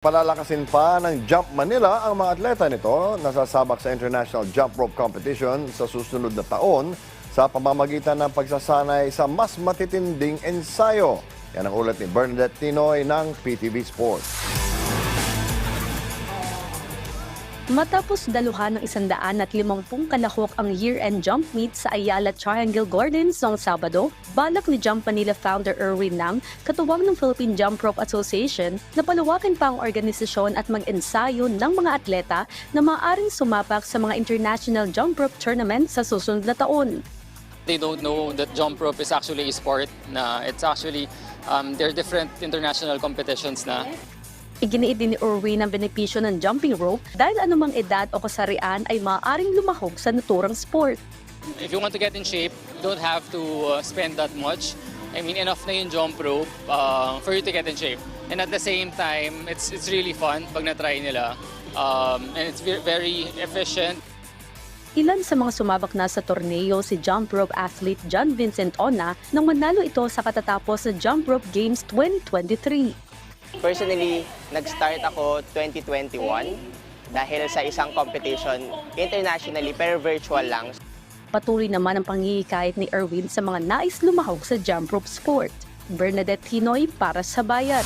Palalakasin pa ng Jump Manila ang mga atleta nito na sasabak sa International Jump Rope Competition sa susunod na taon sa pamamagitan ng pagsasanay sa mas matitinding ensayo. Yan ang ulat ni Bernadette Tinoy ng PTV Sports. Matapos daluhan ng isandaan at limampung kalahok ang year-end jump meet sa Ayala Triangle Gardens noong Sabado, balak ni Jump Manila founder Erwin Nam, katuwang ng Philippine Jump Rope Association, na palawakin pa ang organisasyon at mag-ensayo ng mga atleta na maaaring sumapak sa mga international jump rope tournament sa susunod na taon. they don't know that jump rope is actually a sport na it's actually um, there are different international competitions na Iginiit din ni Erwin ang benepisyo ng jumping rope dahil anumang edad o kasarian ay maaaring lumahog sa naturang sport. if you want to get in shape you don't have to uh, spend that much I mean enough na yung jump rope uh, for you to get in shape and at the same time it's it's really fun pag na-try nila um, and it's ve- very efficient Ilan sa mga sumabak na sa torneo si jump rope athlete John Vincent Ona nang manalo ito sa katatapos sa Jump Rope Games 2023. Personally, nag-start ako 2021 dahil sa isang competition internationally pero virtual lang. Patuloy naman ang panghihikayat ni Erwin sa mga nais lumahog sa jump rope sport. Bernadette Hinoy para sa Bayan.